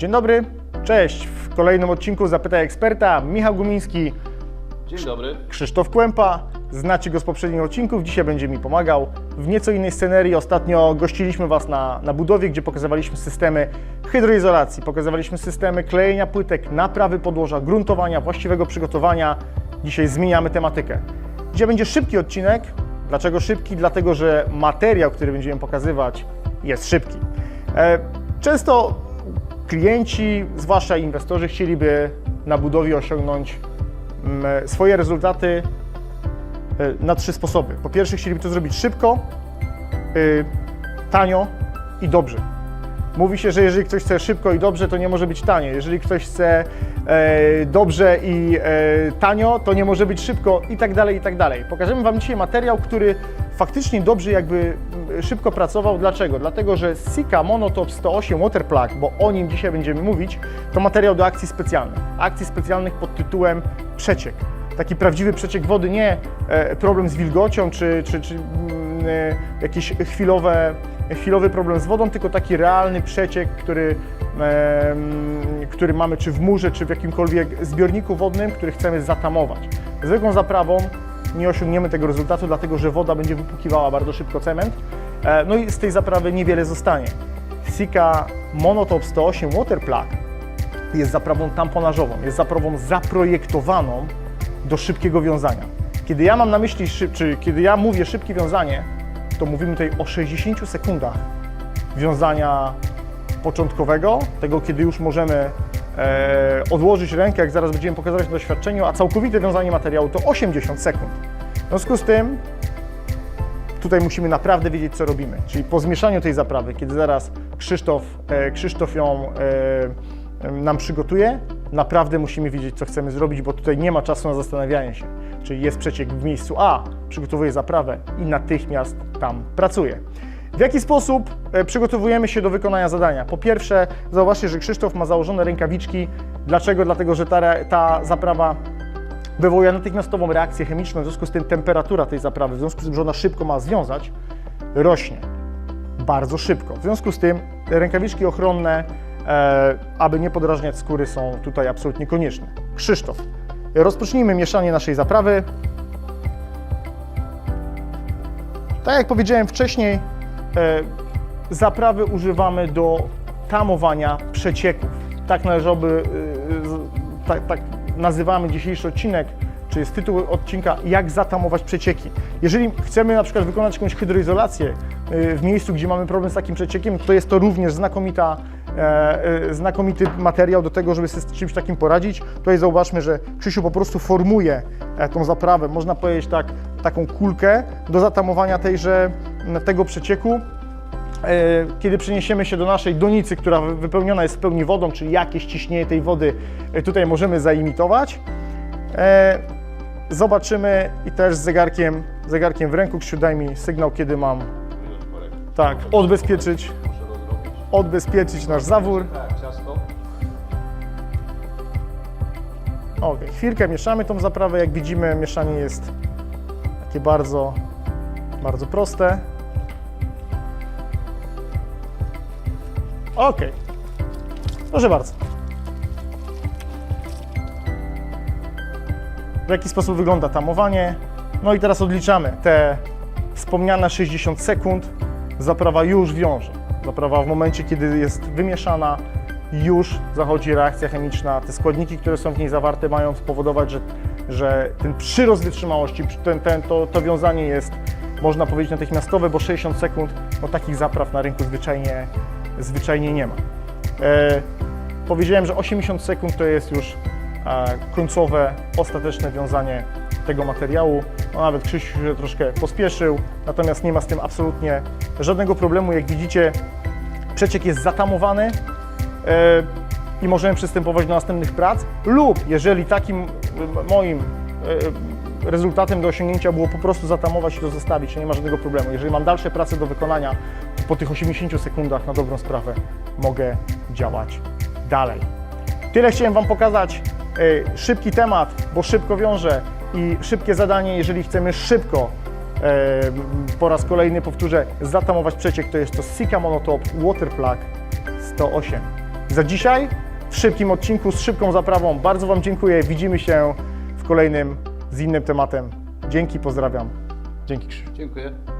Dzień dobry, cześć. W kolejnym odcinku Zapytaj Eksperta Michał Gumiński, Dzień dobry. Krzysztof Kłępa. Znacie go z poprzednich odcinków, dzisiaj będzie mi pomagał. W nieco innej scenerii ostatnio gościliśmy Was na, na budowie, gdzie pokazywaliśmy systemy hydroizolacji, pokazywaliśmy systemy klejenia płytek, naprawy podłoża, gruntowania, właściwego przygotowania. Dzisiaj zmieniamy tematykę. Dzisiaj będzie szybki odcinek. Dlaczego szybki? Dlatego, że materiał, który będziemy pokazywać, jest szybki. E, Często klienci, zwłaszcza inwestorzy, chcieliby na budowie osiągnąć mm, swoje rezultaty e, na trzy sposoby. Po pierwsze, chcieliby to zrobić szybko, y, tanio i dobrze. Mówi się, że jeżeli ktoś chce szybko i dobrze, to nie może być tanio. Jeżeli ktoś chce e, dobrze i e, tanio, to nie może być szybko i tak dalej, i tak dalej. Pokażemy Wam dzisiaj materiał, który faktycznie dobrze jakby szybko pracował. Dlaczego? Dlatego, że Sika Monotop 108 Waterplug, bo o nim dzisiaj będziemy mówić, to materiał do akcji specjalnych. Akcji specjalnych pod tytułem przeciek. Taki prawdziwy przeciek wody, nie e, problem z wilgocią czy, czy, czy mm, e, jakiś chwilowe, chwilowy problem z wodą, tylko taki realny przeciek, który, który mamy czy w murze, czy w jakimkolwiek zbiorniku wodnym, który chcemy zatamować. Zwykłą zaprawą nie osiągniemy tego rezultatu, dlatego że woda będzie wypłukiwała bardzo szybko cement. E, No i z tej zaprawy niewiele zostanie. Sika Monotop 108 Waterplug jest zaprawą tamponażową, jest zaprawą zaprojektowaną do szybkiego wiązania. Kiedy ja mam na myśli, czy kiedy ja mówię szybkie wiązanie, to mówimy tutaj o 60 sekundach wiązania początkowego, tego kiedy już możemy e, odłożyć rękę, jak zaraz będziemy pokazywać na doświadczeniu, a całkowite wiązanie materiału to 80 sekund. W związku z tym tutaj musimy naprawdę wiedzieć, co robimy. Czyli po zmieszaniu tej zaprawy, kiedy zaraz Krzysztof, e, Krzysztof ją e, nam przygotuje, naprawdę musimy wiedzieć, co chcemy zrobić, bo tutaj nie ma czasu na zastanawianie się. Czyli jest przeciek w miejscu A, przygotowuje zaprawę i natychmiast tam pracuje. W jaki sposób e, przygotowujemy się do wykonania zadania? Po pierwsze, zauważcie, że Krzysztof ma założone rękawiczki. Dlaczego? Dlatego, że ta, ta zaprawa wywołuje natychmiastową reakcję chemiczną, w związku z tym temperatura tej zaprawy, w związku z tym, że ona szybko ma związać, rośnie bardzo szybko. W związku z tym rękawiczki ochronne, e, aby nie podrażniać skóry, są tutaj absolutnie konieczne. Krzysztof, rozpocznijmy mieszanie naszej zaprawy. Tak jak powiedziałem wcześniej, e, zaprawy używamy do tamowania przecieków. Tak należałoby, e, tak, tak nazywamy dzisiejszy odcinek, czy jest tytuł odcinka Jak zatamować przecieki. Jeżeli chcemy na przykład wykonać jakąś hydroizolację e, w miejscu, gdzie mamy problem z takim przeciekiem, to jest to również znakomita, e, e, znakomity materiał do tego, żeby sobie z czymś takim poradzić. Tutaj zauważmy, że Krzysiu po prostu formuje e, tą zaprawę, można powiedzieć tak, taką kulkę do zatamowania tejże, tego przecieku. E, Kiedy przeniesiemy się do naszej donicy, która wy- wypełniona jest w pełni wodą, czyli jakieś ciśnienie tej wody e, tutaj możemy zaimitować. E, Zobaczymy i też z zegarkiem, zegarkiem w ręku, Krzysiu, daj mi sygnał, kiedy mam tak, odbezpieczyć, odbezpieczyć nasz zawór. Ok, chwilkę mieszamy tą zaprawę. Jak widzimy, mieszanie jest takie bardzo, bardzo proste. Ok, proszę bardzo. W jaki sposób wygląda tamowanie? No i teraz odliczamy te wspomniane 60 sekund. Zaprawa już wiąże. Zaprawa w momencie, kiedy jest wymieszana, już zachodzi reakcja chemiczna. Te składniki, które są w niej zawarte, mają spowodować, że, że ten przyrost wytrzymałości, ten, ten, to, to wiązanie jest, można powiedzieć, natychmiastowe, bo 60 sekund, no takich zapraw na rynku zwyczajnie, zwyczajnie nie ma. E, powiedziałem, że 80 sekund to jest już końcowe, ostateczne wiązanie tego materiału. No, nawet Krzysiu się troszkę pospieszył, natomiast nie ma z tym absolutnie żadnego problemu. Jak widzicie, przeciek jest zatamowany e, i możemy przystępować do następnych prac. Lub jeżeli takim moim e, rezultatem do osiągnięcia było po prostu zatamować i to zostawić, nie ma żadnego problemu. Jeżeli mam dalsze prace do wykonania, po tych 80 sekundach na dobrą sprawę mogę działać dalej. Tyle chciałem Wam pokazać. E, Szybki temat, bo szybko wiąże i szybkie zadanie, jeżeli chcemy szybko, e, po raz kolejny powtórzę, zatamować przeciek, to jest to Sika Monotop Waterplug 108 za dzisiaj w szybkim odcinku z szybką zaprawą. Bardzo Wam dziękuję. Widzimy się w kolejnym z innym tematem. Dzięki, pozdrawiam. Dzięki. Dziękuję.